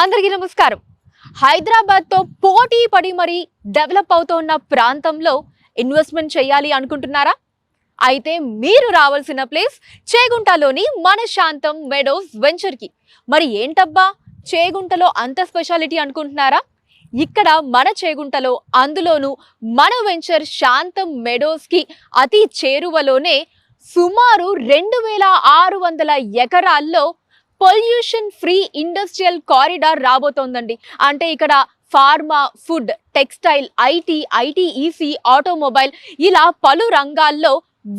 అందరికీ నమస్కారం. హైదరాబాద్తో పోటీ పడి మరి డెవలప్ అవుతున్న ప్రాంతంలో ఇన్వెస్ట్మెంట్ చేయాలి అనుకుంటున్నారా? అయితే మీరు రావాల్సిన ప్లేస్ చేగుంటలోని మన శాంతం మెడోస్ వెంచర్కి మరి ఏంటబ్బా? చేగుంటలో అంత స్పెషాలిటీ అనుకుంటున్నారా? ఇక్కడ మన చేగుంటలో అందులోను మన వెంచర్ శాంతం మెడోస్కి అతి చేరువలోనే సుమారు రెండు వేల ఆరు వందల ఎకరాల్లో పొల్యూషన్ ఫ్రీ ఇండస్ట్రియల్ కారిడార్ రాబోతోందండి. అంటే ఇక్కడ pharma food textile IT ITES automobile ఇలా పలు రంగాల్లో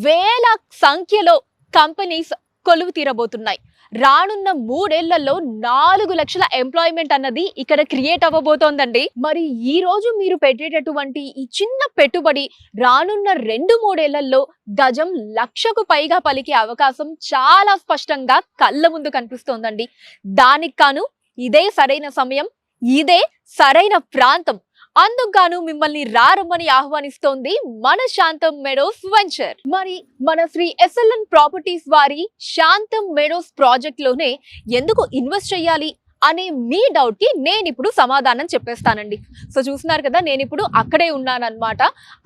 వేల సంఖ్యలో కంపెనీస్ కొలువు తీరబోతున్నాయి రానున్న మూడేళ్ళలో నాలుగు లక్షల ఎంప్లాయ్మెంట్ అన్నది ఇక్కడ క్రియేట్ అవ్వబోతోందండి. మరి ఈ రోజు మీరు పెట్టేటటువంటి ఈ చిన్న పెట్టుబడి రానున్న రెండు మూడేళ్ళలో గజం లక్షకు పైగా పలికే అవకాశం చాలా స్పష్టంగా కళ్ళ ముందు కనిపిస్తోందండి. దానికి కాను ఇదే సరైన సమయం ఇదే సరైన ప్రాంతం అందుకుగాను మిమ్మల్ని రారమ్మని ఆహ్వానిస్తోంది మన శాంతం మెడోస్ వెంచర్. మరి మన శ్రీ ఎస్ఎల్ఎన్ ప్రాపర్టీస్ వారి శాంతం మెడోస్ ప్రాజెక్ట్లోనే ఎందుకు ఇన్వెస్ట్ చేయాలి అనే మీ డౌట్కి నేను ఇప్పుడు సమాధానం చెప్పేస్తానండి. సో చూస్తున్నారు కదా నేను ఇప్పుడు అక్కడే ఉన్నానన్నమాట.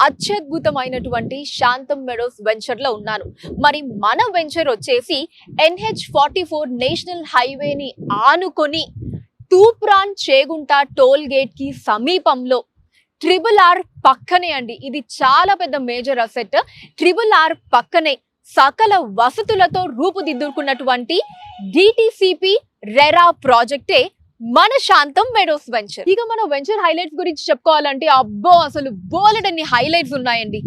అత్యద్భుతమైనటువంటి శాంతం మెడోస్ వెంచర్లో ఉన్నాను. మరి మన వెంచర్ వచ్చేసి ఎన్హెచ్ ఫార్టీ ఫోర్ నేషనల్ హైవేని ఆనుకొని తూప్రాన్ చేగుంట టోల్ గేట్కి సమీపంలో. ట్రిబుల్ ఆర్ పక్కనే అండి. ఇది చాలా పెద్ద మేజర్ అసెట్. ట్రిబుల్ ఆర్ పక్కనే సకల వసతులతో రూపుదిద్దుకున్నటువంటి డిటిసిపి రెరా ప్రాజెక్టే మన శాంతం మెడోస్ వెంచర్. ఇక మన వెంచర్ హైలైట్స్ గురించి చెప్పుకోవాలంటే అబ్బో అసలు బోలెడన్ని హైలైట్స్ ఉన్నాయండి.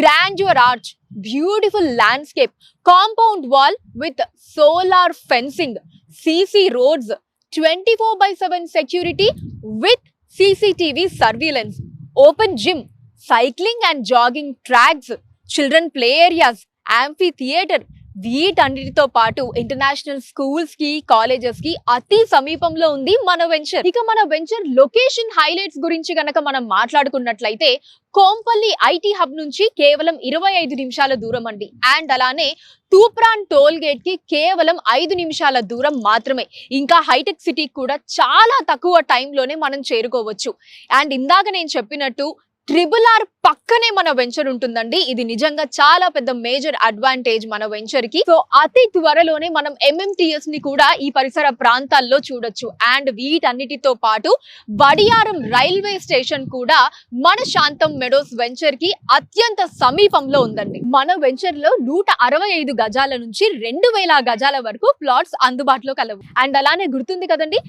Grandeur arch beautiful landscape compound wall with solar fencing CC roads 24 by 7 security with CCTV surveillance, open gym, cycling and jogging tracks, children play areas, amphitheater, వీటన్నిటితో పాటు ఇంటర్నేషనల్ స్కూల్స్కి కాలేజెస్కి అతి సమీపంలో ఉంది మన వెంచర్. ఇక మన వెంచర్ లొకేషన్ హైలైట్స్ గురించి గనక మనం మాట్లాడుకున్నట్లయితే కోంపల్లి ఐటీ హబ్ నుంచి కేవలం ఇరవై ఐదు నిమిషాల దూరం అండి. అండ్ అలానే తూప్రాన్ టోల్ గేట్కి కేవలం ఐదు నిమిషాల దూరం మాత్రమే. ఇంకా హైటెక్ సిటీ కూడా చాలా తక్కువ టైంలోనే మనం చేరుకోవచ్చు. అండ్ ఇందాక నేను చెప్పినట్టు ట్రిబుల్ ఆర్ పక్కనే మన వెంచర్ ఉంటుందండి. ఇది నిజంగా చాలా పెద్ద మేజర్ అడ్వాంటేజ్ మన వెంచర్కి. సో అతి త్వరలోనే మనం ఎంఎంటిఎస్ని కూడా ఈ పరిసర ప్రాంతాల్లో చూడొచ్చు. అండ్ వీటన్నిటితో పాటు వడియారం రైల్వే స్టేషన్ కూడా మన శాంతం మెడోస్ వెంచర్కి అత్యంత సమీపంలో ఉందండి. మన వెంచర్లో నూట అరవై ఐదు గజాల నుంచి రెండు వేల గజాల వరకు ప్లాట్స్ అందుబాటులో కలవు. అండ్ అలానే గుర్తుంది కదండి